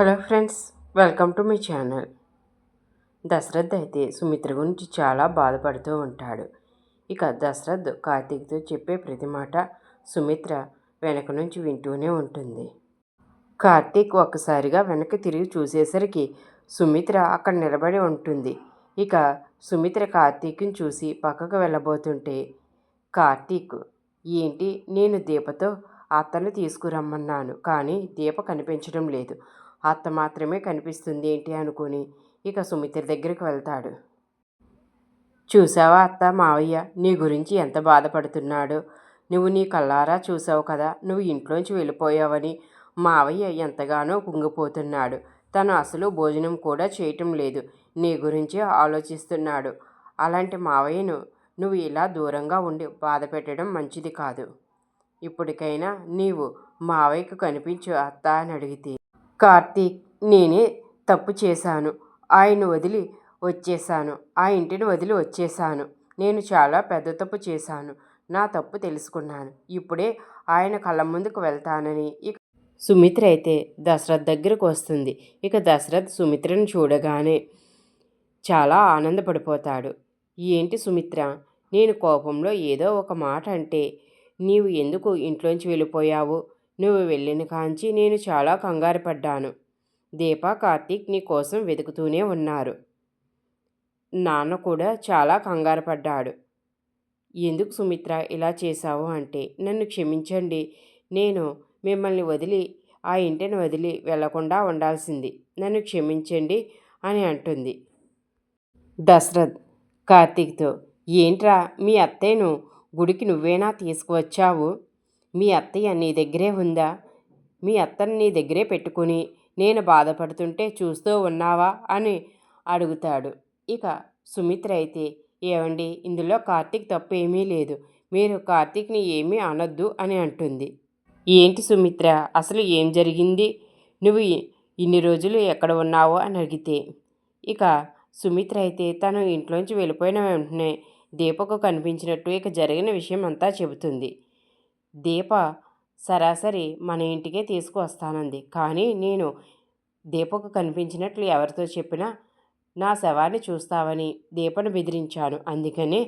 Hello friends welcome to my channel. Dasharath అయితే సుమిత్ర గురించి చాలా బాధపడుతూ ఉంటాడు. ఇక దశరథ్ కార్తీక్తో చెప్పే ప్రతి మాట సుమిత్ర వెనక నుంచి వింటూనే ఉంటుంది. కార్తీక్ ఒక్కసారిగా వెనక్కి తిరిగి చూసేసరికి సుమిత్ర అక్కడ నిలబడి ఉంటుంది. ఇక సుమిత్ర కార్తీక్ని చూసి పక్కకు వెళ్ళబోతుంటే కార్తీక్ ఏంటి? నేను దీపతో అత్తను తీసుకురమ్మన్నాను కానీ దీప కనిపించడం లేదు. అత్త మాత్రమే కనిపిస్తుంది ఏంటి అనుకుని ఇక సుమిత్ర దగ్గరికి వెళ్తాడు. చూసావా అత్త మావయ్య నీ గురించి ఎంత బాధపడుతున్నాడో? నువ్వు నీ కల్లారా చూసావు కదా నువ్వు ఇంట్లోంచి వెళ్ళిపోయావని. మావయ్య ఎంతగానో కుంగిపోతున్నాడు. తను అసలు భోజనం కూడా చేయటం లేదు. నీ గురించే ఆలోచిస్తున్నాడు. అలాంటి మావయ్యను నువ్వు ఇలా దూరంగా ఉండి బాధ పెట్టడం మంచిది కాదు. ఇప్పటికైనా నీవు మావయ్యకు కనిపించు అత్త అని అడిగితే కార్తీక్ నేనే తప్పు చేశాను. ఆయన వదిలి వచ్చేసాను ఆ ఇంటిని వదిలి వచ్చేసాను నేను చాలా పెద్ద తప్పు చేశాను. నా తప్పు తెలుసుకున్నాను. ఇప్పుడే ఆయన కళ్ళ ముందుకు వెళ్తానని ఇక సుమిత్ర అయితే దశరథ్ దగ్గరకు వస్తుంది. ఇక దశరథ్ సుమిత్రను చూడగానే చాలా ఆనందపడిపోతాడు. ఏంటి సుమిత్ర? నేను కోపంలో ఏదో ఒక మాట అంటే నీవు ఎందుకు ఇంట్లోంచి వెళ్ళిపోయావు? నువ్వు వెళ్ళిన కాంచి నేను చాలా కంగారు పడ్డాను. దీప కార్తీక్ నీ కోసం వెతుకుతూనే ఉన్నారు. నాన్న కూడా చాలా కంగారు పడ్డాడు. ఎందుకు సుమిత్ర ఇలా చేశావు అంటే నన్ను క్షమించండి. నేను మిమ్మల్ని వదిలి ఆ ఇంటిని వదిలి వెళ్ళకుండా ఉండాల్సింది. నన్ను క్షమించండి అని అంటుంది. దశరథ్ కార్తీక్తో ఏంట్రా మీ అత్తయ్యను గుడికి నువ్వేనా తీసుకువచ్చావు? మీ అత్తయ్య నీ దగ్గరే ఉందా? మీ అత్తని నీ దగ్గరే పెట్టుకుని నేను బాధపడుతుంటే చూస్తూ ఉన్నావా? అని అడుగుతాడు. ఇక సుమిత్ర అయితే ఏమండి ఇందులో కార్తీక్ తప్పు ఏమీ లేదు. మీరు కార్తీక్ని ఏమీ అనొద్దు అని అంటుంది. ఏంటి సుమిత్ర అసలు ఏం జరిగింది? నువ్వు ఇన్ని రోజులు ఎక్కడ ఉన్నావు? అని అడిగితే ఇక సుమిత్ర అయితే తను ఇంట్లోంచి వెళ్ళిపోయిన వెంటనే దీపకు కనిపించినట్టు ఇక జరిగిన విషయం అంతా చెబుతుంది. దీప సరాసరి మన ఇంటికే తీసుకువస్తానంది. కానీ నేను దీపకు కనిపించినట్లు ఎవరితో చెప్పినా నా శవాన్ని చూస్తావని దీపను బెదిరించాను. అందుకనే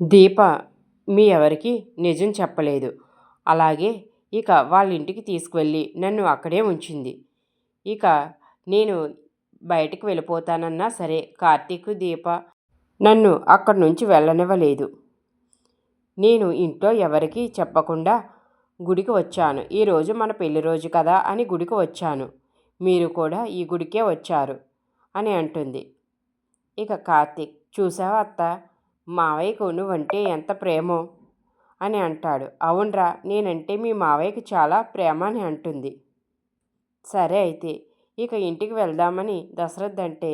దీప మీ ఎవరికి నిజం చెప్పలేదు. అలాగే ఇక వాళ్ళ ఇంటికి తీసుకువెళ్ళి నన్ను అక్కడే ఉంచింది. ఇక నేను బయటకు వెళ్ళిపోతానన్నా సరే కార్తీక్ దీప నన్ను అక్కడి నుంచి వెళ్ళనివ్వలేదు. నేను ఇంట్లో ఎవరికీ చెప్పకుండా గుడికి వచ్చాను. ఈరోజు మన పెళ్ళి రోజు కదా అని గుడికి వచ్చాను. మీరు కూడా ఈ గుడికే వచ్చారు అని అంటుంది. ఇక కార్తీక్ చూసావా అత్త? మావయ్యకు నువ్వంటే ఎంత ప్రేమో అని అంటాడు. అవునరా నేనంటే మీ మావయ్యకి చాలా ప్రేమ అని అంటుంది. సరే అయితే ఇక ఇంటికి వెళ్దామని దశరథ్ అంటే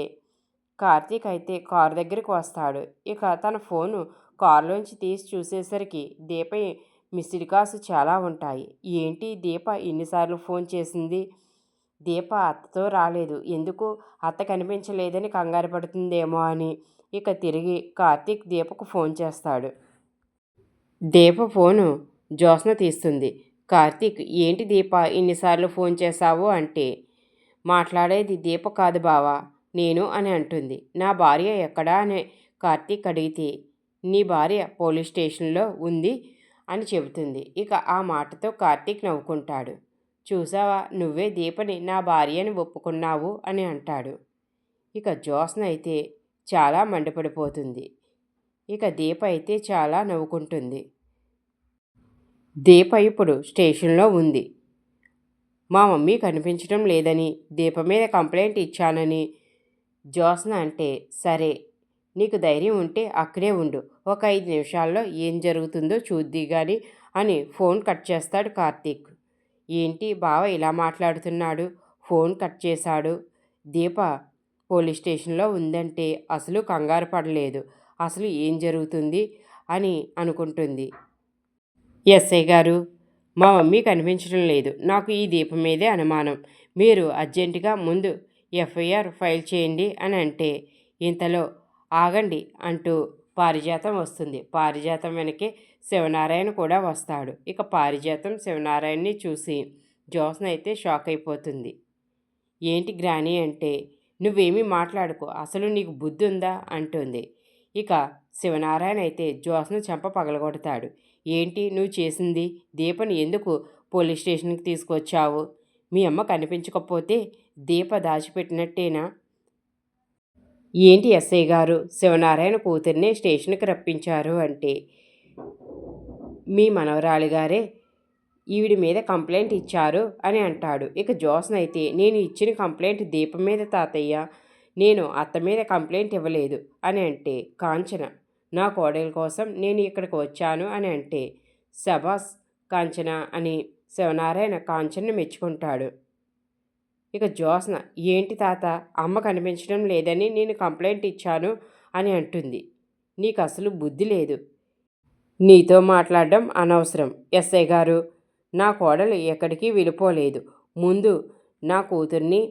కార్తీక్ అయితే కారు దగ్గరికి వస్తాడు. ఇక తన ఫోను కారులోంచి తీసి చూసేసరికి దీప మిస్డ్ కాల్స్ చాలా ఉంటాయి. ఏంటి దీప ఎన్నిసార్లు ఫోన్ చేసింది? దీప అత్తతో రాలేదు. ఎందుకు? అత్త కనిపించలేదని కంగారు పడుతుందేమో అని. ఇక తిరిగి కార్తీక్ దీపకు ఫోన్ చేస్తాడు. దీప ఫోను జ్యోత్స్న తీస్తుంది. కార్తీక్ ఏంటి దీప ఇన్నిసార్లు ఫోన్ చేశావు? అంటే మాట్లాడేది దీప కాదు బావా నేను అని అంటుంది. నా భార్య ఎక్కడా? అని కార్తీక్ అడిగితే నీ భార్య పోలీస్ స్టేషన్లో ఉంది అని చెబుతుంది. ఇక ఆ మాటతో కార్తీక్ నవ్వుకుంటాడు. చూసావా? నువ్వే దీపని నా భార్యని ఒప్పుకున్నావు అని అంటాడు. ఇక జ్యోత్స్న అయితే చాలా మండిపడిపోతుంది. ఇక దీప అయితే చాలా నవ్వుకుంటుంది. దీప ఇప్పుడు స్టేషన్లో ఉంది. మా మమ్మీ కనిపించడం లేదని దీప మీద కంప్లైంట్ ఇచ్చానని జ్యోత్స్న అంటే సరే నీకు ధైర్యం ఉంటే అక్కడే ఉండు. ఒక ఐదు నిమిషాల్లో ఏం జరుగుతుందో చూద్ది కానీ అని ఫోన్ కట్ చేస్తాడు కార్తీక్. ఏంటి బావ ఇలా మాట్లాడుతున్నాడు? ఫోన్ కట్ చేశాడు. దీప పోలీస్ స్టేషన్లో ఉందంటే అసలు కంగారు పడలేదు. అసలు ఏం జరుగుతుంది అని అనుకుంటుంది. ఎస్ఐ గారు మా మమ్మీ కనిపించడం లేదు. నాకు ఈ దీపం మీదే అనుమానం. మీరు అర్జెంటుగా ముందు ఎఫ్ఐఆర్ ఫైల్ చేయండి అని అంటే ఇంతలో ఆగండి అంటూ పారిజాతం వస్తుంది. పారిజాతం వెనకే శివనారాయణ కూడా వస్తాడు. ఇక పారిజాతం శివనారాయణని చూసి జ్యోత్స్న అయితే షాక్ అయిపోతుంది. ఏంటి గ్రాని అంటే నువ్వేమీ మాట్లాడుకో అసలు నీకు బుద్ధి ఉందా? అంటుంది. ఇక శివనారాయణ అయితే జోస్ను చెంప పగలగొడతాడు. ఏంటి నువ్వు చేసింది? దీపని ఎందుకు పోలీస్ స్టేషన్కి తీసుకొచ్చావు? మీ అమ్మ కనిపించకపోతే దీప దాచిపెట్టినట్టేనా? ఏంటి ఎస్ఐ గారు? శివనారాయణ కూతుర్నే స్టేషన్కి రప్పించారు అంటే. మీ మనవరాలి గారే ఈవిడి మీద కంప్లైంట్ ఇచ్చారు అని అంటాడు. ఇక జోసన్ అయితే నేను ఇచ్చిన కంప్లైంట్ దీపం మీద తాతయ్య నేను అత్త మీద కంప్లైంట్ ఇవ్వలేదు అని అంటే. కాంచన నా కోడలి కోసం నేను ఇక్కడికి వచ్చాను అని అంటే. శబాస్ కాంచన అని శివనారాయణ కాంచనను మెచ్చుకుంటాడు. ఇక జ్యోత్స్న ఏంటి తాత అమ్మ కనిపించడం లేదని నేను కంప్లైంట్ ఇచ్చాను అని అంటుంది. నీకు అసలు బుద్ధి లేదు. నీతో మాట్లాడడం అనవసరం. ఎస్ఐ గారు నా కోడలు ఎక్కడికి వెళ్ళిపోలేదు. ముందు నా కూతుర్ని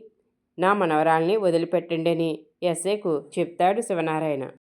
నా మనవరాల్ని వదిలిపెట్టండి అని ఎస్ఐకు చెప్తాడు శివనారాయణ.